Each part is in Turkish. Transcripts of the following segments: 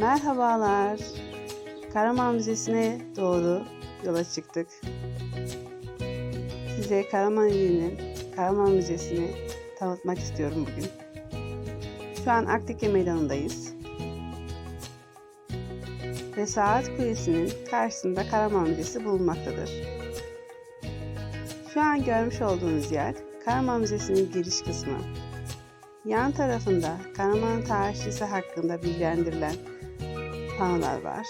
Merhabalar. Karaman Müzesi'ne doğru yola çıktık. Size Karaman ilinin Karaman Müzesi'ni tanıtmak istiyorum bugün. Şu an Aktike Meydanı'ndayız. Ve Saat Kulesi'nin karşısında Karaman Müzesi bulunmaktadır. Şu an görmüş olduğunuz yer Karaman Müzesi'nin giriş kısmı. Yan tarafında Karaman tarihçisi hakkında bilgilendirilen panolar var.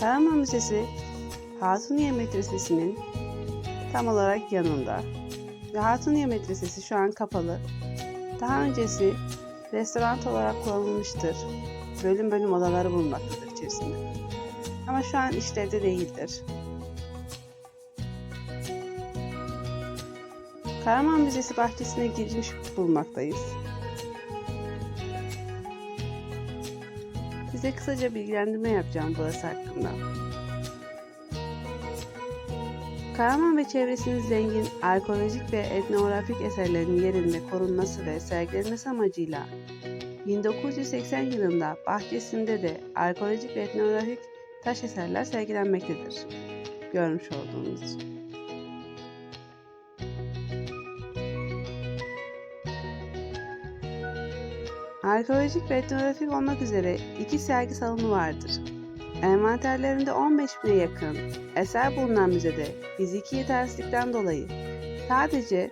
Karaman Müzesi Hatuniye Medresesi'nin tam olarak yanında. Ve Hatuniye Medresesi şu an kapalı. Daha öncesi restoran olarak kullanılmıştır. Bölüm bölüm odaları bulunmaktadır içerisinde. Ama şu an işlevde değildir. Karaman Müzesi bahçesine girmiş bulunmaktayız. Size kısaca bilgilendirme yapacağım burası hakkında. Karaman ve çevresinin zengin arkeolojik ve etnografik eserlerin yerinde korunması ve sergilenmesi amacıyla 1980 yılında bahçesinde de arkeolojik ve etnografik taş eserler sergilenmektedir. Görmüş olduğunuz. Arkeolojik ve etnografik olmak üzere iki sergi salonu vardır. Envanterlerinde 15 bine yakın eser bulunan müzede fiziki yetersizlikten dolayı sadece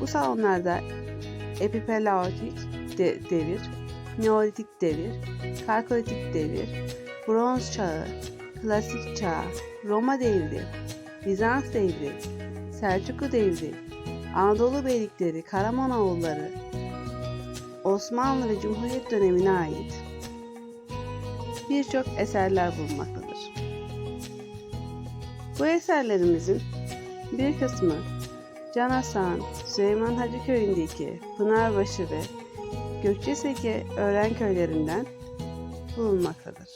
bu salonlarda epipaleolitik de devir, neolitik devir, kalkolitik devir, bronz çağı, klasik çağ, Roma devri, Bizans devri, Selçuklu devri, Anadolu beylikleri, Karamanoğulları, Osmanlı ve Cumhuriyet dönemine ait birçok eserler bulunmaktadır. Bu eserlerimizin bir kısmı Can Hasan, Süleyman Hacı köyündeki Pınarbaşı ve Gökçeseki öğren köylerinden bulunmaktadır.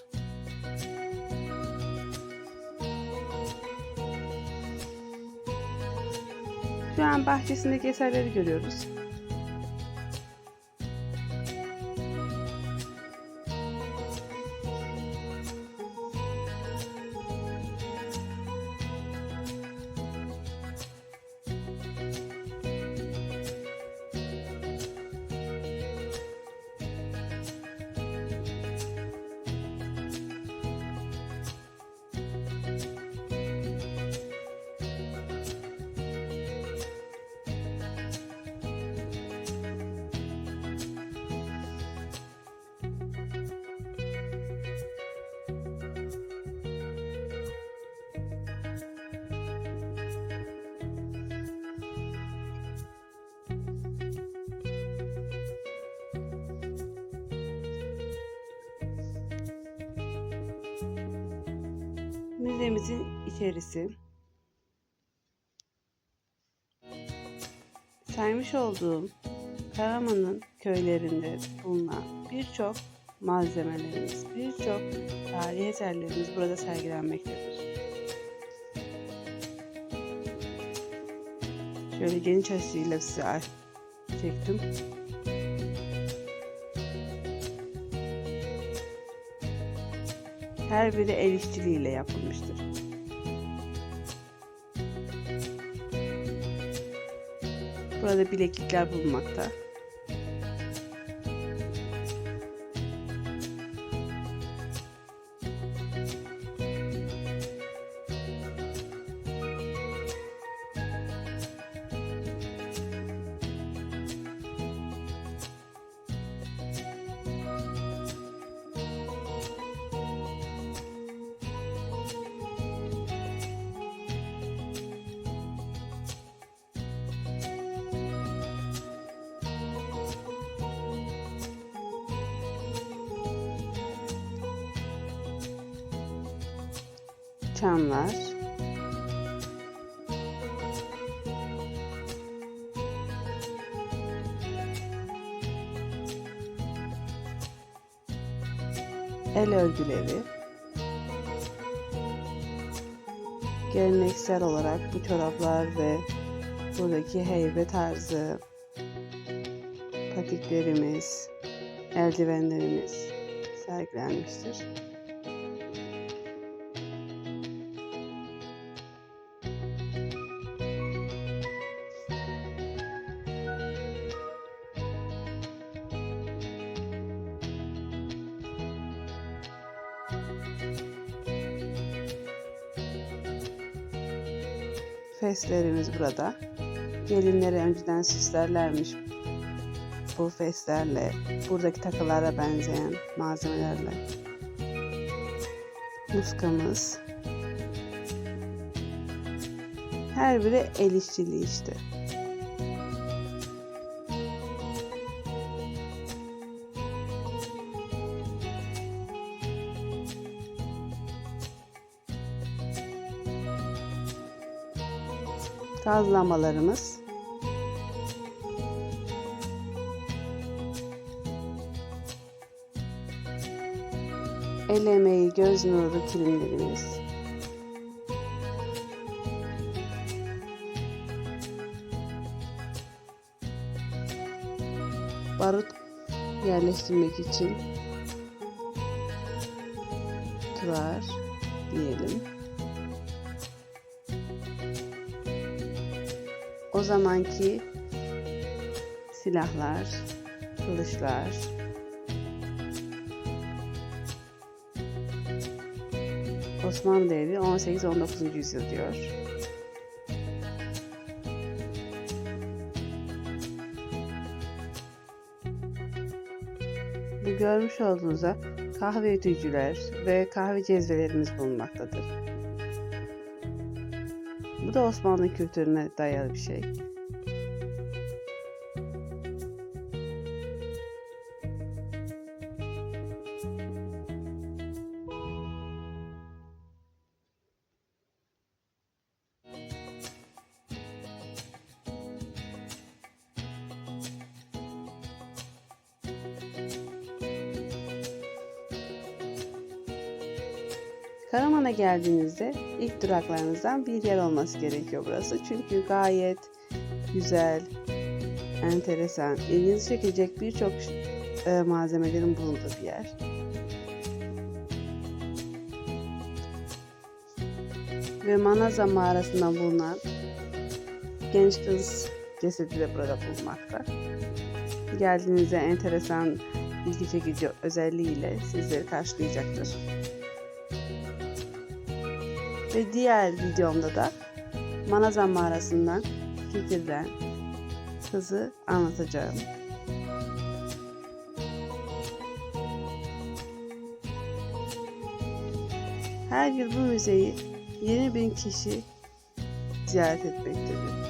Şu an bahçesindeki eserleri görüyoruz. Müzemizin içerisi. Saymış olduğum Karaman'ın köylerinde bulunan birçok malzemelerimiz, birçok tarihi eserlerimiz burada sergilenmektedir. Şöyle geniş açıyla size çektim. Her biri el işçiliğiyle yapılmıştır. Burada bileklikler bulunmakta. Çanlar, el örgüleri, geleneksel olarak bu çoraplar ve Buradaki heybe tarzı, patiklerimiz, eldivenlerimiz sergilenmiştir. Feslerimiz burada. Gelinleri önceden süslerlermiş bu feslerle, buradaki takılara benzeyen malzemelerle. Muskamız. Her biri el işçiliği işte. Gaz lambalarımız. El emeği, göz nuru kilimlerimiz. Barut yerleştirmek için kutular diyelim. O zamanki silahlar, kılıçlar, Osmanlı devri 18-19. yüzyıl diyor. Bu görmüş olduğunuzda kahve ütücüler ve kahve cezvelerimiz bulunmaktadır. Bu da Osmanlı kültürüne dayalı bir şey. Karaman'a geldiğinizde ilk duraklarınızdan bir yer olması gerekiyor burası. Çünkü gayet güzel, enteresan, ilginizi çekecek birçok e, malzemelerin bulunduğu bir yer. Ve Manaza mağarasından bulunan genç kız cesedi de burada bulunmakta. Geldiğinizde enteresan, ilgi çekici özelliğiyle sizleri karşılayacaktır. Ve diğer videomda da Manazan mağarasından getirilen kızı anlatacağım. Her yıl bu müzeyi 20 bin kişi ziyaret etmektedir.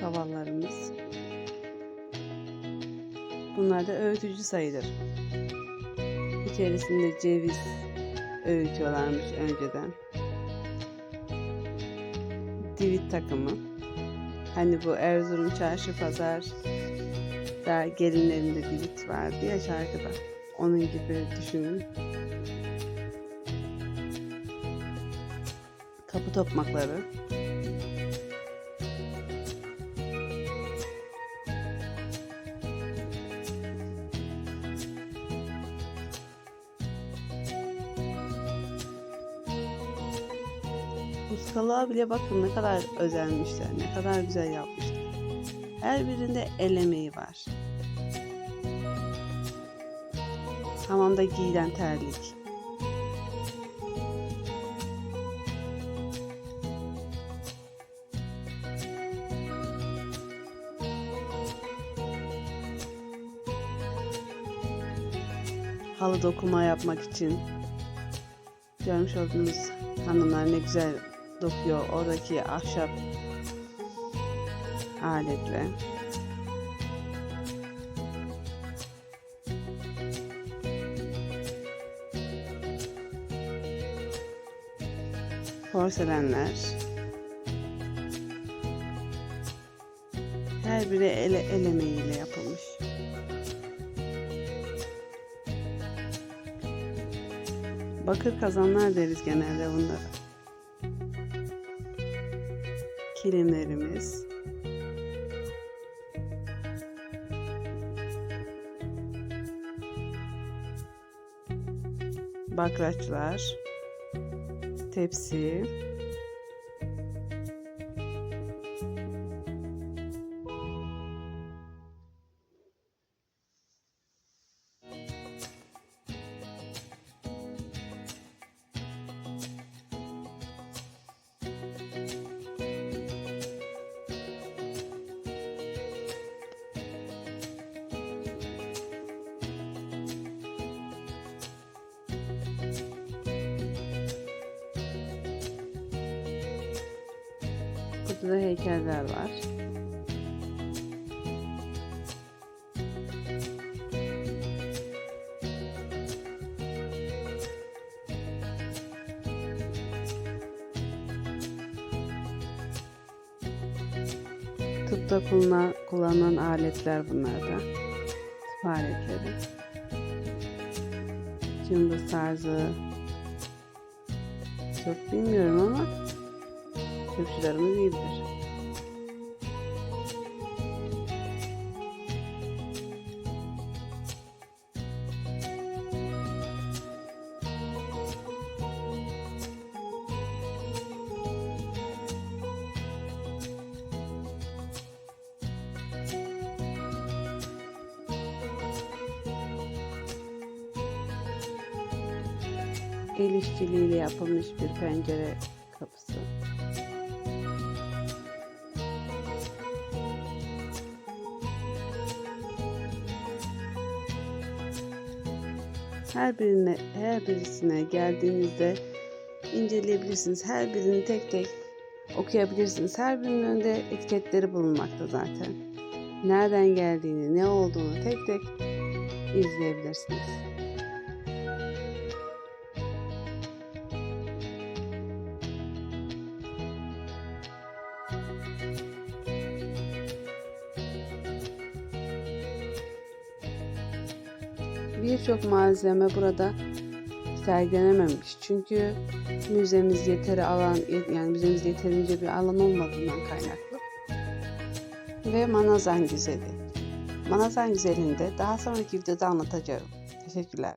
Kavallarımız. Bunlar da öğütücü sayılır. İçerisinde ceviz öğütüyorlarmış önceden. Divit takımı. Hani bu Erzurum çarşı pazar da gelinlerinde divit vardı ya şarkıda. Onun gibi düşünün. Kapı tokmakları. Ustalığa bile bakın ne kadar özenmişler, ne kadar güzel yapmışlar. Her birinde el emeği var. Hamamda giyilen terlik. Halı dokuma yapmak için Görmüş olduğunuz hanımlar ne güzel dokuyor oradaki ahşap aletle. Porselenler. Her biri ele, el emeğiyle yapılmış. Bakır kazanlar deriz genelde bunlara. Kilimlerimiz. Bakraçlar. Tepsi. Burada da heykeller var. Tıpta kullanılan aletler bunlar da. Tıp aletleri. Cımbız tarzı. Çok bilmiyorum ama Tıpçılarımız iyi bilir. El işçiliğiyle yapılmış bir pencere Her birine, her birisine geldiğinizde inceleyebilirsiniz. Her birini tek tek okuyabilirsiniz. Her birinin önünde etiketleri bulunmakta zaten. Nereden geldiğini, ne olduğunu tek tek izleyebilirsiniz. Birçok malzeme burada sergilenememiş. Çünkü müzemiz yeteri alan yani müzemiz yeterince bir alan olmadığından kaynaklı. Ve Manazan Güzeli. Manazan Güzeli'ni de daha sonraki videoda anlatacağım. Teşekkürler.